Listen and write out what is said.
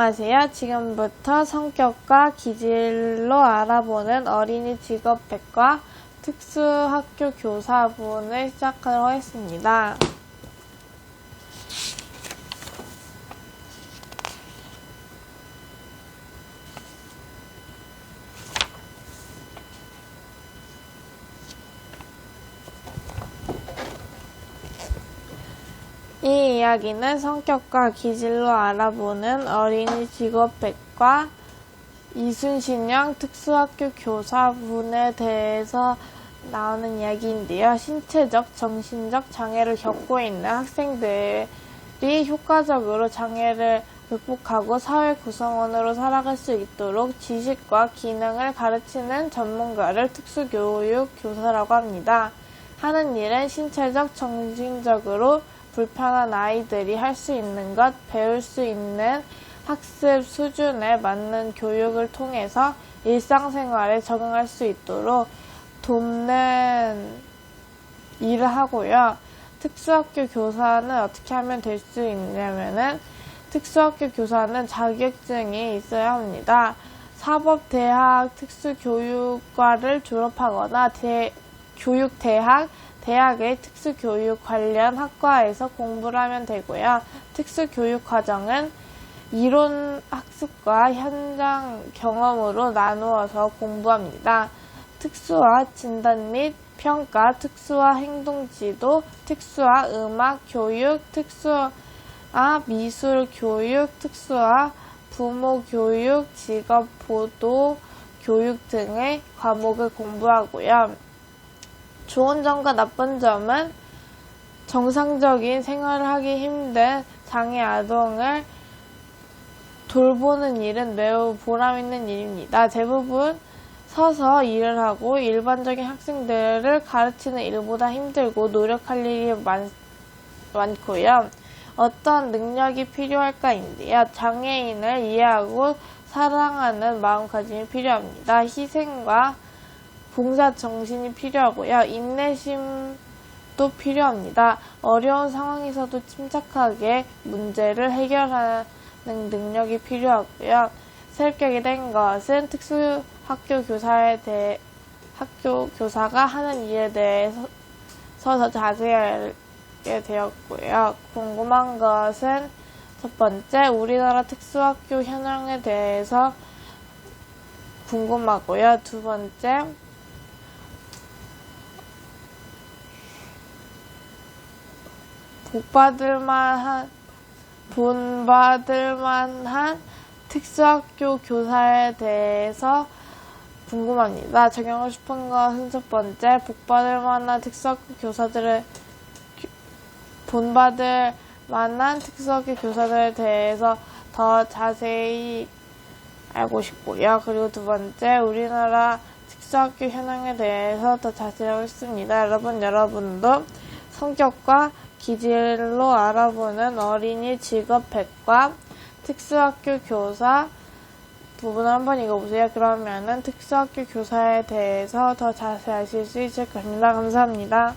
안녕하세요. 지금부터 성격과 기질로 알아보는 어린이 직업백과 특수학교 교사분을 시작하도록 하겠습니다. 이 이야기는 성격과 기질로 알아보는 어린이 직업백과 이순신형 특수학교 교사분에 대해서 나오는 이야기인데요. 신체적, 정신적 장애를 겪고 있는 학생들이 효과적으로 장애를 극복하고 사회 구성원으로 살아갈 수 있도록 지식과 기능을 가르치는 전문가를 특수교육 교사라고 합니다. 하는 일은 신체적, 정신적으로 불편한 아이들이 할 수 있는 것, 배울 수 있는 학습 수준에 맞는 교육을 통해서 일상생활에 적응할 수 있도록 돕는 일을 하고요. 특수학교 교사는 어떻게 하면 될 수 있냐면은 특수학교 교사는 자격증이 있어야 합니다. 사법대학 특수교육과를 졸업하거나 대, 교육대학, 대학의 특수교육 관련 학과에서 공부를 하면 되고요. 특수교육 과정은 이론 학습과 현장 경험으로 나누어서 공부합니다. 특수화 진단 및 평가, 특수화 행동 지도, 특수화 음악 교육, 특수화 미술 교육, 특수화 부모 교육, 직업 보도 교육 등의 과목을 공부하고요. 좋은 점과 나쁜 점은 정상적인 생활을 하기 힘든 장애 아동을 돌보는 일은 매우 보람 있는 일입니다. 대부분 서서 일을 하고 일반적인 학생들을 가르치는 일보다 힘들고 노력할 일이 많, 많고요. 어떤 능력이 필요할까인데요. 장애인을 이해하고 사랑하는 마음가짐이 필요합니다. 희생과 봉사 정신이 필요하고요. 인내심도 필요합니다. 어려운 상황에서도 침착하게 문제를 해결하는 능력이 필요하고요. 새롭게 된 것은 특수 학교 교사에 대해 학교 교사가 하는 일에 대해서 더 자세하게 되었고요. 궁금한 것은 첫 번째, 우리나라 특수학교 현황에 대해서 궁금하고요. 두 번째, 복받을 만한, 본받을 만한 특수학교 교사에 대해서 궁금합니다. 적용하고 싶은 것은 첫 번째, 복받을 만한 특수학교 교사들을, 본받을 만한 특수학교 교사들에 대해서 더 자세히 알고 싶고요. 그리고 두 번째, 우리나라 특수학교 현황에 대해서 더 자세히 알고 싶습니다. 여러분, 여러분도 성격과 기질로 알아보는 어린이 직업 백과 특수학교 교사 부분을 한번 읽어보세요. 그러면은 특수학교 교사에 대해서 더 자세히 아실 수 있을 겁니다. 감사합니다.